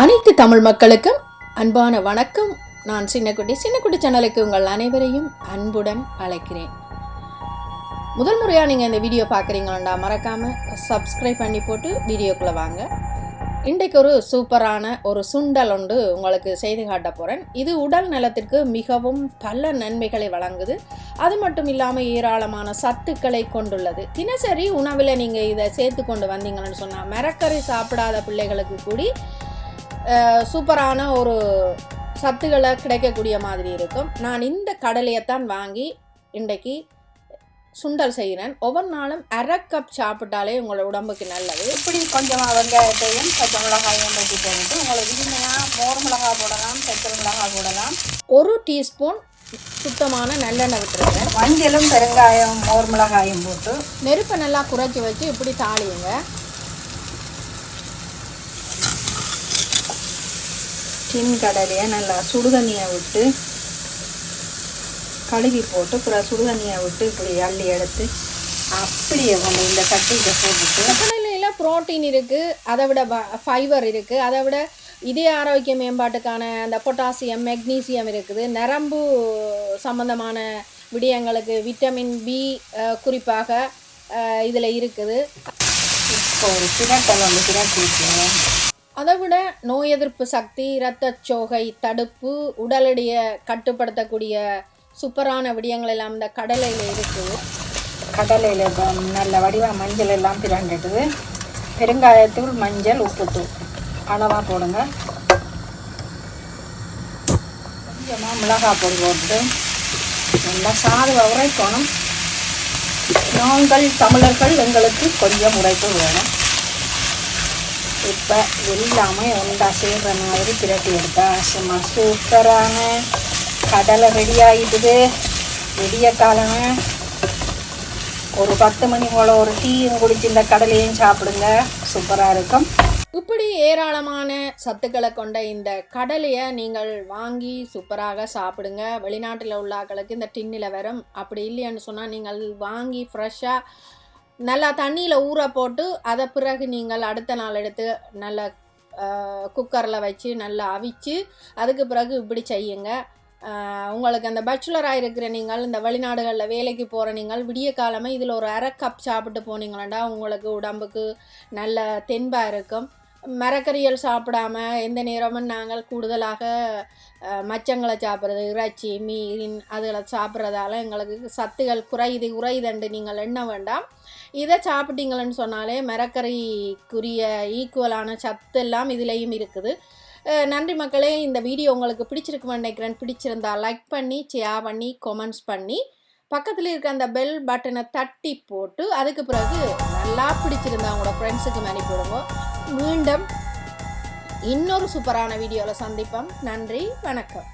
அனைத்து தமிழ் மக்களுக்கும் அன்பான வணக்கம். நான் சின்னக்குட்டி. சின்னக்குட்டி சேனலுக்கு உங்கள் அனைவரையும் அன்புடன் அழைக்கிறேன். முதல் முறையாக நீங்கள் இந்த வீடியோ பார்க்குறீங்களா மறக்காமல் சப்ஸ்கிரைப் பண்ணி போட்டு வீடியோக்குள்ளே வாங்க. இன்றைக்கு ஒரு சூப்பரான ஒரு சுண்டல் ஒன்று உங்களுக்கு செய்து காட்ட போகிறேன் இது உடல் நலத்திற்கு மிகவும் பல நன்மைகளை வழங்குது. அது மட்டும் இல்லாமல் ஏராளமான சத்துக்களை கொண்டுள்ளது. தினசரி உணவில் நீங்கள் இதை சேர்த்து கொண்டு வந்தீங்கன்னு சொன்னால் மரக்கறி சாப்பிடாத பிள்ளைகளுக்கு கூடி சூப்பரான ஒரு சத்துக்களை கிடைக்கக்கூடிய மாதிரி இருக்கும். நான் இந்த கடலையைத்தான் வாங்கி இன்றைக்கு சுண்டல் செய்கிறேன். ஒவ்வொரு நாளும் அரை கப் சாப்பிட்டாலே உங்களோட உடம்புக்கு நல்லது. இப்படி கொஞ்சமாக வெங்காயத்தையும் பச்சை மிளகாயும் வெட்டி போட்டுட்டு உங்களுக்கு இனிமையாக மோர் மிளகாய் போடலாம் பச்சை மிளகாய் போடலாம். ஒரு டீஸ்பூன் சுத்தமான நல்லெண்ணெய் விட்டுருங்க. மஞ்சளும் பெருங்காயம் மோர் மிளகாயும் போட்டு நெருப்பை நல்லா குறைச்சி வச்சு இப்படி தாளியுங்க. டின் கடலையை நல்லா சுடுதண்ணியை விட்டு கழுவி போட்டு அப்புறம் சுடுதண்ணியை விட்டு இப்படி அள்ளி எடுத்து அப்படியே கொண்டு இந்த சட்டிக்கு போட்டுட்டு கடலையில் புரோட்டீன் இருக்குது அதை விட ஃபைபர் இருக்குது அதை விட இதய ஆரோக்கிய மேம்பாட்டுக்கான அந்த பொட்டாசியம் மெக்னீசியம் இருக்குது. நரம்பு சம்பந்தமான விடயங்களுக்கு விட்டமின் பி குறிப்பாக இதில் இருக்குது. இப்போ ஒரு பிரட்டல் வந்து பிரட்டி அதை விட நோய் எதிர்ப்பு சக்தி இரத்தச்சோகை தடுப்பு உடல் கட்டுப்படுத்தக்கூடிய சூப்பரான விடயங்கள் எல்லாம் இந்த கடலையில் இருக்குது கடலையில் நல்ல வடிவ மஞ்சள் எல்லாம் பிரண்டுட்டுது பெருங்காயத்தூள் மஞ்சள் உப்புத்தூள். அளவாக போடுங்க. கொஞ்சமாக மிளகாய் பொடி போட்டு நல்லா சாதுவை உரைக்கணும். நாங்கள் தமிழர்கள் எங்களுக்கு கொஞ்சம் உரைப்பு வேணும். இப்போ எல்லாமே ஒன்றா செய்கிற மாதிரி பிரட்டி எடுத்தா சும்மா சூப்பரான கடலை ரெடி ஆகிடுது விடிய காலமே ஒரு பத்து மணி போல் ஒரு டீயும் குடிச்சு இந்த கடலையும் சாப்பிடுங்க. சூப்பராக இருக்கும். இப்படி ஏராளமான சத்துக்களை கொண்ட இந்த கடலையை நீங்கள் வாங்கி சூப்பராக சாப்பிடுங்க. வெளிநாட்டில் உள்ளாக்களுக்கு இந்த டின்னில் வரும். அப்படி இல்லைன்னு சொன்னால் நீங்கள் வாங்கி ஃப்ரெஷ்ஷாக நல்லா தண்ணியில் ஊற போட்டு அதை பிறகு நீங்கள் அடுத்த நாள் எடுத்து நல்லா குக்கரில் வச்சு நல்லா அவிச்சு அதுக்கு பிறகு இப்படி செய்யுங்க. உங்களுக்கு அந்த பேச்சுலராக இருக்கிற நீங்கள் இந்த வெளிநாடுகளில் வேலைக்கு போகிற நீங்கள் விடிய காலமே இதில் ஒரு அரை கப் சாப்பிட்டு போனீங்களா உங்களுக்கு உடம்புக்கு நல்ல தென்பாக இருக்கும். மரக்கறிகள் சாப்பிடாம எந்த நேரமும் நாங்கள் கூடுதலாக மச்சங்களை சாப்பிட்றது இறைச்சி மீன் அதில் சாப்பிட்றதால எங்களுக்கு சத்துகள் குறையுது குறையுதுண்டு. நீங்கள் எண்ண வேண்டாம். இதை சாப்பிட்டீங்களன்னு சொன்னாலே மரக்கறிக்குரிய ஈக்குவலான சத்து எல்லாம் இதுலேயும் இருக்குது. நன்றி மக்களே. இந்த வீடியோ உங்களுக்கு பிடிச்சிருக்குமென்னு நினைக்கிறேன். பிடிச்சிருந்தா லைக் பண்ணி ஷேர் பண்ணி கமெண்ட்ஸ் பண்ணி பக்கத்தில் இருக்க அந்த பெல் பட்டனை தட்டி போட்டு அதுக்கு பிறகு நல்லா பிடிச்சிருந்தா உங்களோட ஃப்ரெண்ட்ஸுக்கு அனுப்பிவிடுங்க மீண்டும் இன்னொரு சூப்பரான வீடியோவில் சந்திப்போம். நன்றி வணக்கம்.